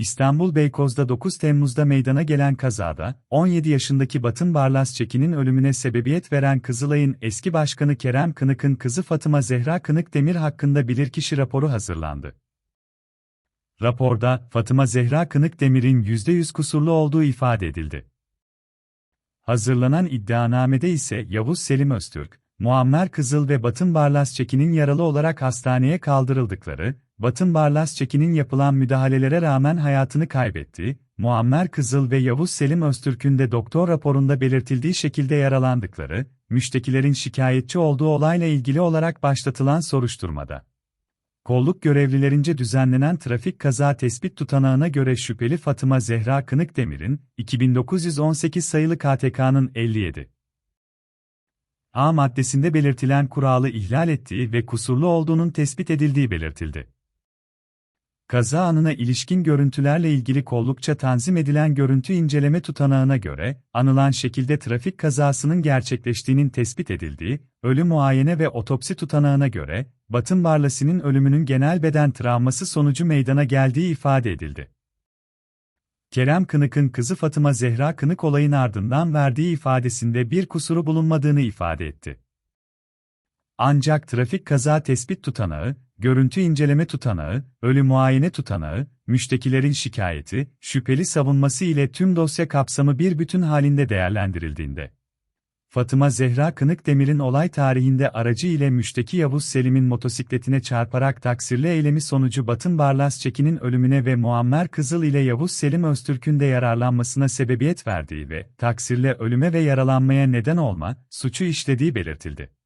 İstanbul Beykoz'da 9 Temmuz'da meydana gelen kazada, 17 yaşındaki Batın Barlas Çekin'in ölümüne sebebiyet veren Kızılay'ın eski başkanı Kerem Kınık'ın kızı Fatıma Zehra Kınık Demir hakkında bilirkişi raporu hazırlandı. Raporda, Fatıma Zehra Kınık Demir'in %100 kusurlu olduğu ifade edildi. Hazırlanan iddianamede ise Yavuz Selim Öztürk, Muammer Kızıl ve Batın Barlas Çekin'in yaralı olarak hastaneye kaldırıldıkları, Batın Barlas Çekin'in yapılan müdahalelere rağmen hayatını kaybetti, Muammer Kızıl ve Yavuz Selim Öztürk'ün de doktor raporunda belirtildiği şekilde yaralandıkları, müştekilerin şikayetçi olduğu olayla ilgili olarak başlatılan soruşturmada. Kolluk görevlilerince düzenlenen trafik kaza tespit tutanağına göre şüpheli Fatıma Zehra Kınıkdemir'in, 2918 sayılı KTK'nın 57. A maddesinde belirtilen kuralı ihlal ettiği ve kusurlu olduğunun tespit edildiği belirtildi. Kaza anına ilişkin görüntülerle ilgili kollukça tanzim edilen görüntü inceleme tutanağına göre, anılan şekilde trafik kazasının gerçekleştiğinin tespit edildiği, ölü muayene ve otopsi tutanağına göre, Batın Barlasi'nin ölümünün genel beden travması sonucu meydana geldiği ifade edildi. Kerem Kınık'ın kızı Fatıma Zehra Kınık olayın ardından verdiği ifadesinde bir kusuru bulunmadığını ifade etti. Ancak trafik kaza tespit tutanağı, görüntü inceleme tutanağı, ölü muayene tutanağı, müştekilerin şikayeti, şüpheli savunması ile tüm dosya kapsamı bir bütün halinde değerlendirildiğinde, Fatıma Zehra Kınıkdemir'in olay tarihinde aracı ile müşteki Yavuz Selim'in motosikletine çarparak taksirli eylemi sonucu Batın Barlas Çekin'in ölümüne ve Muammer Kızıl ile Yavuz Selim Öztürk'ün de yararlanmasına sebebiyet verdiği ve taksirle ölüme ve yaralanmaya neden olma, suçu işlediği belirtildi.